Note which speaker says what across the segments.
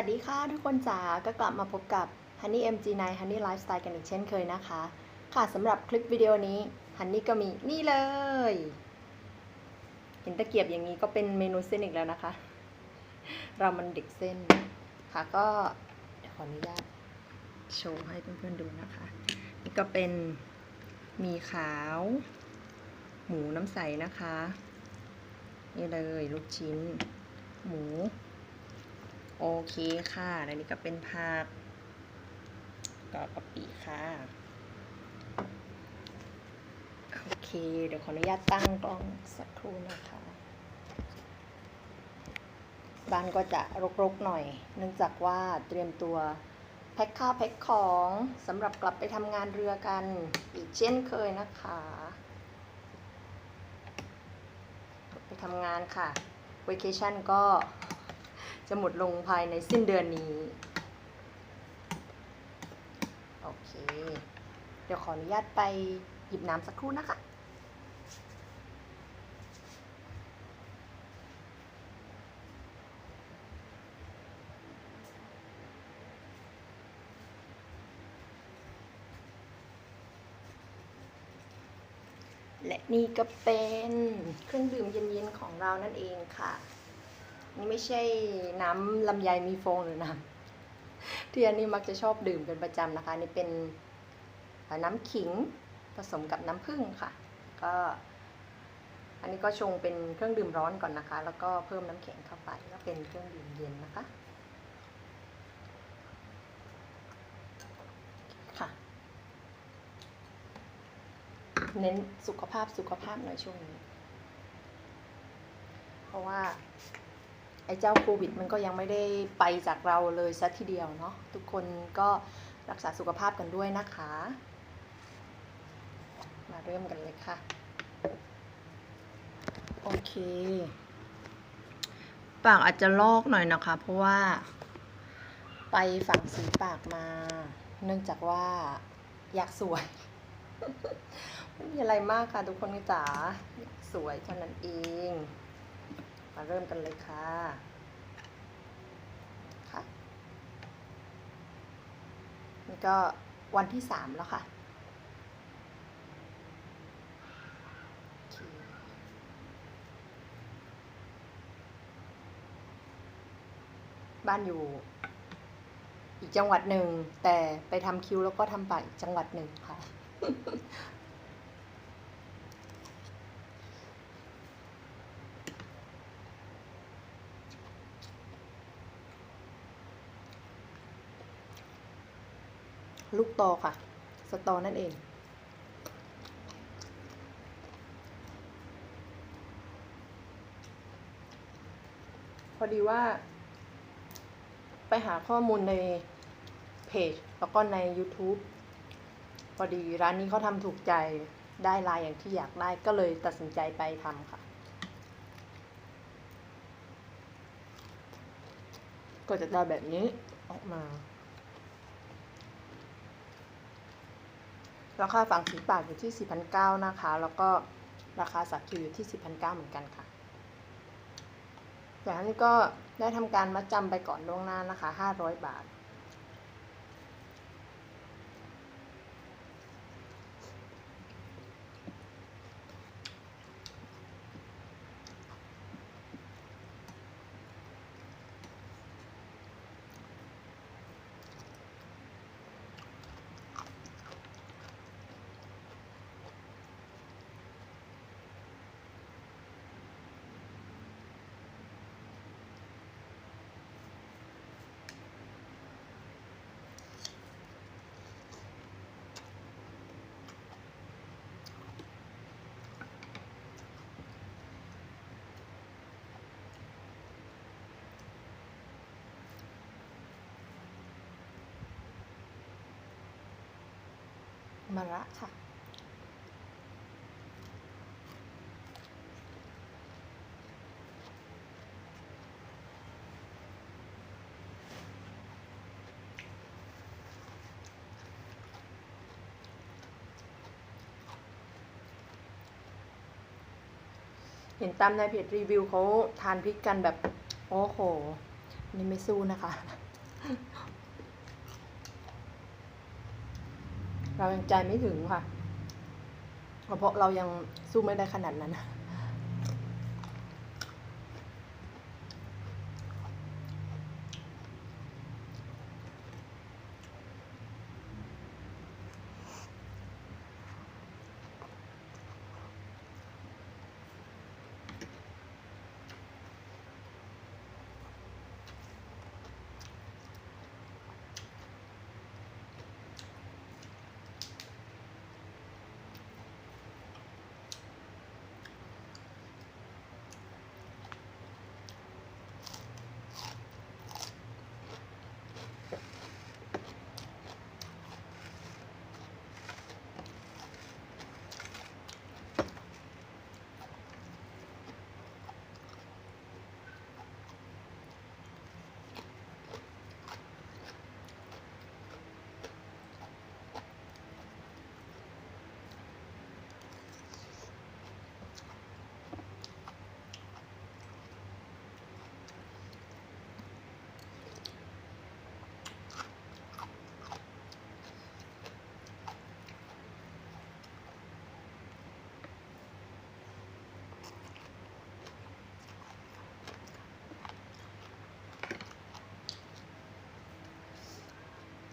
Speaker 1: วัสดีค่ะทุกคนจ๋าก็กลับมาพบกับ Honey MG9 Honey Lifestyle กันอีกเช่นเคยนะคะ ค่ะสำหรับคลิปวิดีโอนี้ Honey ก็มีนี่เลย เห็นตะเกียบอย่างนี้ก็เป็นเมนูเส้นอีกแล้วนะคะ เรามันเด็กเส้นค่ะก็ขออนุญาตโชว์ให้เพื่อนๆดูนะคะ นี่ก็เป็นมีขาว หมูน้ำใสนะคะ นี่เลยลูกชิ้น หมู โอเคค่ะและนี่ก็เป็นผักก็กะปิค่ะ โอเค เดี๋ยวขออนุญาตตั้งกล้องสักครู่นะคะ บ้านก็จะรกๆหน่อย เนื่องจากว่าเตรียมตัวแพ็คข้าวแพ็คของสำหรับกลับไปทำงานเรือกันอีกเช่นเคยนะคะ ไปทำงานค่ะ v a c a t i o n ก็ จะหมดลงภายในสิ้นเดือนนี้ โอเค เดี๋ยวขออนุญาตไปหยิบน้ำสักครู่นะคะและนี่ก็เป็นเครื่องดื่มเย็นๆของเรานั่นเองค่ะ นี่ไม่ใช่น้ำลำไยมีโฟงหรือน้ำที่อันนี้มักจะชอบดื่มเป็นประจำนะคะ นี่เป็นน้ำขิงผสมกับน้ำผึ้งค่ะ ก็อันนี้ก็ชงเป็นเครื่องดื่มร้อนก่อนนะคะ แล้วก็เพิ่มน้ำแข็งเข้าไปก็เป็นเครื่องดื่มเย็นนะคะค่ะเน้นสุขภาพสุขภาพหน่อยช่วงนี้ เพราะว่า ไอ้เจ้าโควิดมันก็ยังไม่ได้ไปจากเราเลยสัทีเดียวเนาะทุกคนก็รักษาสุขภาพกันด้วยนะคะ มาเริ่มกันเลยค่ะ โอเค ปากอาจจะลอกหน่อยนะคะ เพราะว่า ไปฝังสีปากมา เนื่องจากว่าอยากสวย ไม่มีอะไรมากค่ะทุกคนจ๋าอยากสวยเท่านั้นเอง มาเริ่มกันเลยค่ะค่ะนี่ก็วันที่สามแล้วค่ะบ้านอยู่ อีกจังหวัดหนึ่ง แต่ไปทำคิวแล้วก็ทำไปจังหวัดหนึ่งค่ะ ลูกตอค่ะ สตอนั่นเอง พอดีว่า ไปหาข้อมูลในเพจ แล้วก็ใน YouTube พอดีร้านนี้เขาทำถูกใจได้ลายอย่างที่อยากได้ก็เลยตัดสินใจไปทำค่ะ ก็จะได้แบบนี้ออกมา ราคาฝั่งสีปากอยู่ที่ 4,900 นะคะ แล้วก็ราคาสักคิวอยู่ที่ 4,900 เหมือนกันค่ะจากนั้นก็ได้ทำการมัดจำไปก่อนล่วงหน้านะคะ 500 บาท มะระค่ะเห็นตามในเพจรีวิวเขาทานพริกกันแบบ โอ้โห นี่ไม่สู้นะคะ เรายังใจไม่ถึงค่ะเพราะเรายังสู้ไม่ได้ขนาดนั้น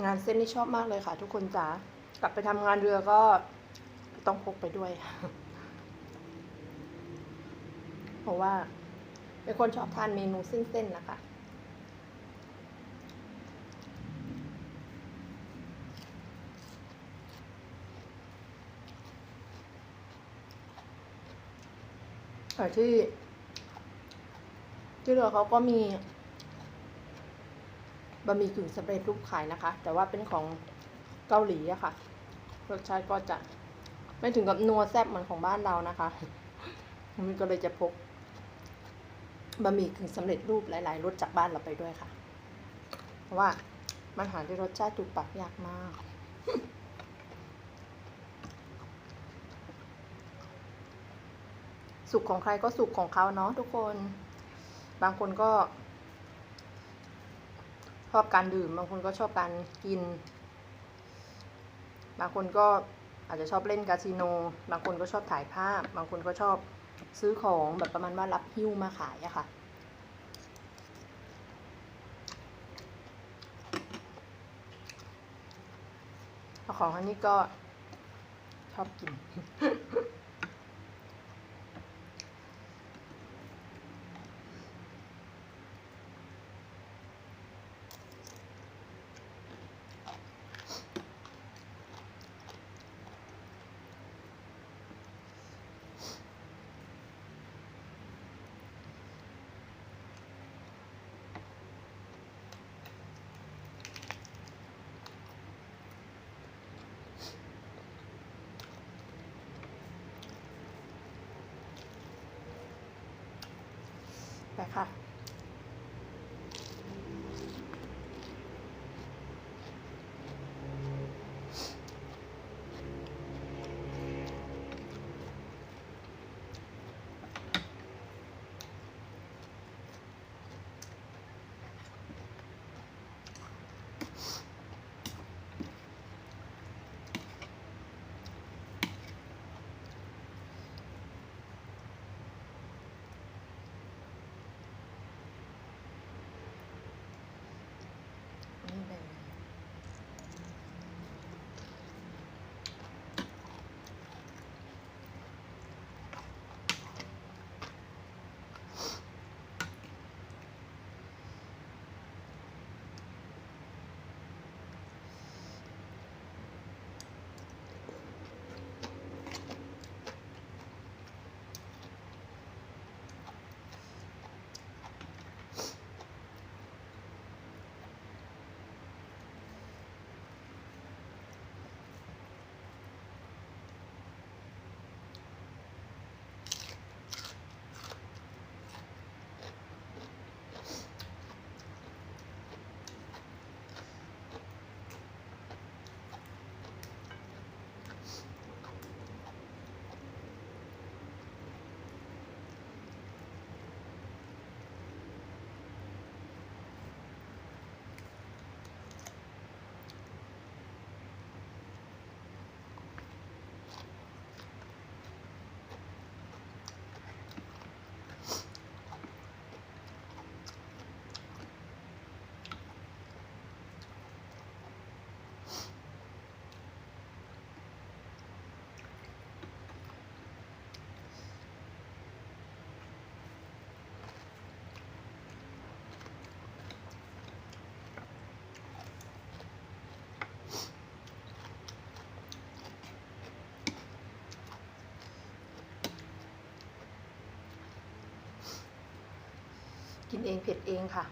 Speaker 1: งานเส้นนี่ชอบมากเลยค่ะ ทุกคนจ๋ากลับไปทำงานเรือก็ต้องพกไปด้วย เพราะว่า เป็นคนชอบทานเมนูเส้นๆนะคะแต่ที่ ที่เรือเขาก็มี บะหมี่กึ่งสำเร็จรูปขายนะคะ แต่ว่าเป็นของเกาหลีอะค่ะ รสชาติก็จะไม่ถึงกับนัวแซ่บเหมือนของบ้านเรานะคะมันก็เลยจะพกบะหมี่กึ่งสำเร็จรูปหลาย ๆ รสจากบ้านเราไปด้วยค่ะ เพราะว่ามันหาที่รสชาติถูกปากยากมาก สุขของใครก็สุขของเขาเนาะทุกคน บางคนก็ ชอบการดื่ม บางคนก็ชอบการกิน บางคนก็อาจจะชอบเล่นคาสิโน บางคนก็ชอบถ่ายภาพ บางคนก็ชอบซื้อของแบบประมาณว่ารับหิ้วมาขายอะค่ะ ของอันนี้ก็ชอบกิน ค่ะ กินเองเผ็ดเองค่ะ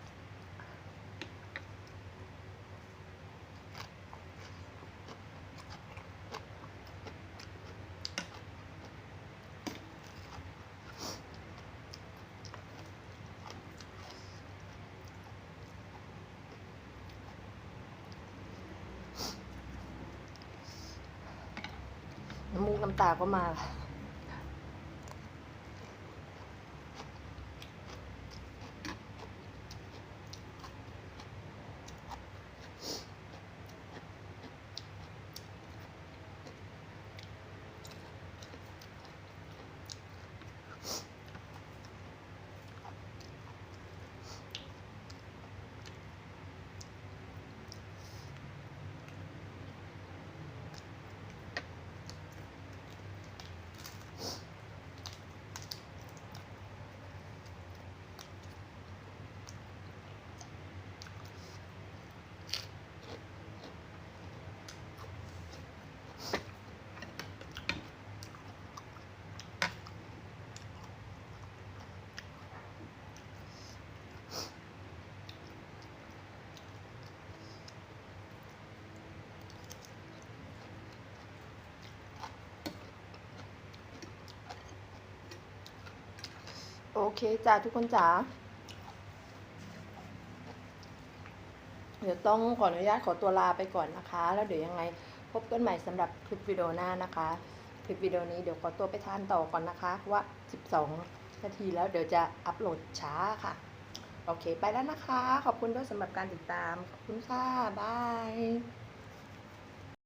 Speaker 1: น้ำมูกน้ำตาก็มาค่ะ โอเคจ้าทุกคนจ๋า เดี๋ยวต้องขออนุญาตขอตัวลาไปก่อนนะคะ แล้วเดี๋ยวยังไงพบกันใหม่สำหรับคลิปวิดีโอหน้านะคะ คลิปวิดีโอนี้เดี๋ยวขอตัวไปทานต่อก่อนนะคะเพราะว่า 12 นาทีแล้วเดี๋ยวจะอัปโหลดช้าค่ะ โอเคไปแล้วนะคะ ขอบคุณด้วยสำหรับการติดตาม ขอบคุณค่ะบาย